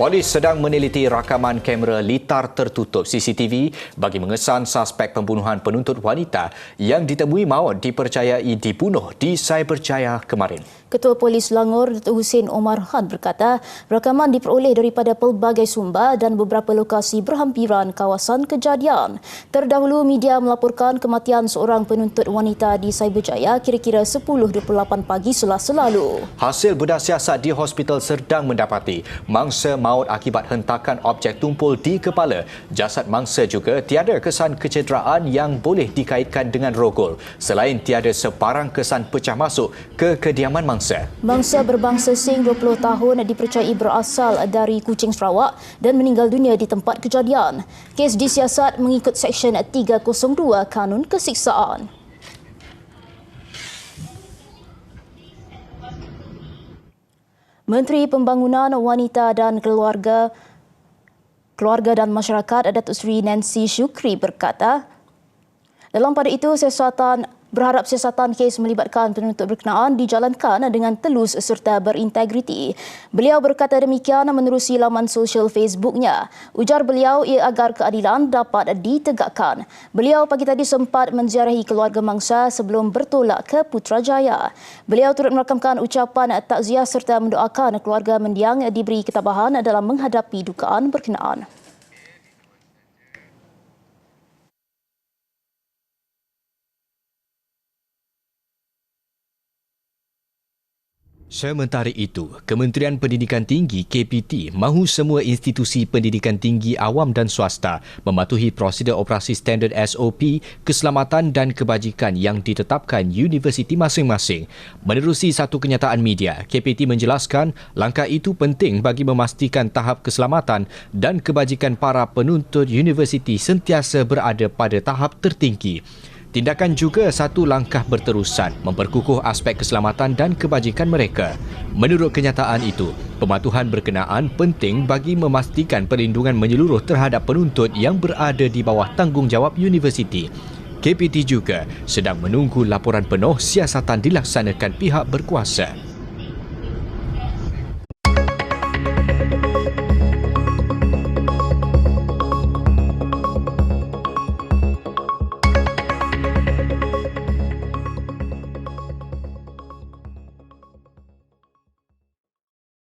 Polis sedang meneliti rakaman kamera litar tertutup CCTV bagi mengesan suspek pembunuhan penuntut wanita yang ditemui maut dipercayai dibunuh di Cyberjaya kemarin. Ketua Polis Langor Datuk Hussein Omar Khan berkata, rakaman diperoleh daripada pelbagai sumber dan beberapa lokasi berhampiran kawasan kejadian. Terdahulu media melaporkan kematian seorang penuntut wanita di Cyberjaya kira-kira 10.28 pagi selasa lalu. Hasil bedah siasat di hospital Serdang mendapati mangsa maut akibat hentakan objek tumpul di kepala. Jasad mangsa juga tiada kesan kecederaan yang boleh dikaitkan dengan rogol selain tiada sebarang kesan pecah masuk ke kediaman mangsa mangsa. Mangsa berbangsa Sing 20 tahun dipercayai berasal dari Kuching Sarawak dan meninggal dunia di tempat kejadian. Kes disiasat mengikut Seksyen 302 Kanun Kesiksaan. Menteri Pembangunan Wanita dan Keluarga Keluarga dan Masyarakat Datuk Seri Nancy Shukri berkata, dalam pada itu siasatan berharap siasatan kes melibatkan penuntut berkenaan dijalankan dengan telus serta berintegriti. Beliau berkata demikian menerusi laman sosial Facebooknya. Ujar beliau ia agar keadilan dapat ditegakkan. Beliau pagi tadi sempat menziarahi keluarga mangsa sebelum bertolak ke Putrajaya. Beliau turut merakamkan ucapan takziah serta mendoakan keluarga mendiang diberi ketabahan dalam menghadapi dukaan berkenaan. Sementara itu, Kementerian Pendidikan Tinggi KPT mahu semua institusi pendidikan tinggi awam dan swasta mematuhi prosedur operasi standard SOP keselamatan dan kebajikan yang ditetapkan universiti masing-masing. Menerusi satu kenyataan media, KPT menjelaskan langkah itu penting bagi memastikan tahap keselamatan dan kebajikan para penuntut universiti sentiasa berada pada tahap tertinggi. Tindakan juga satu langkah berterusan memperkukuh aspek keselamatan dan kebajikan mereka. Menurut kenyataan itu, pematuhan berkenaan penting bagi memastikan perlindungan menyeluruh terhadap penuntut yang berada di bawah tanggungjawab universiti. KPT juga sedang menunggu laporan penuh siasatan dilaksanakan pihak berkuasa.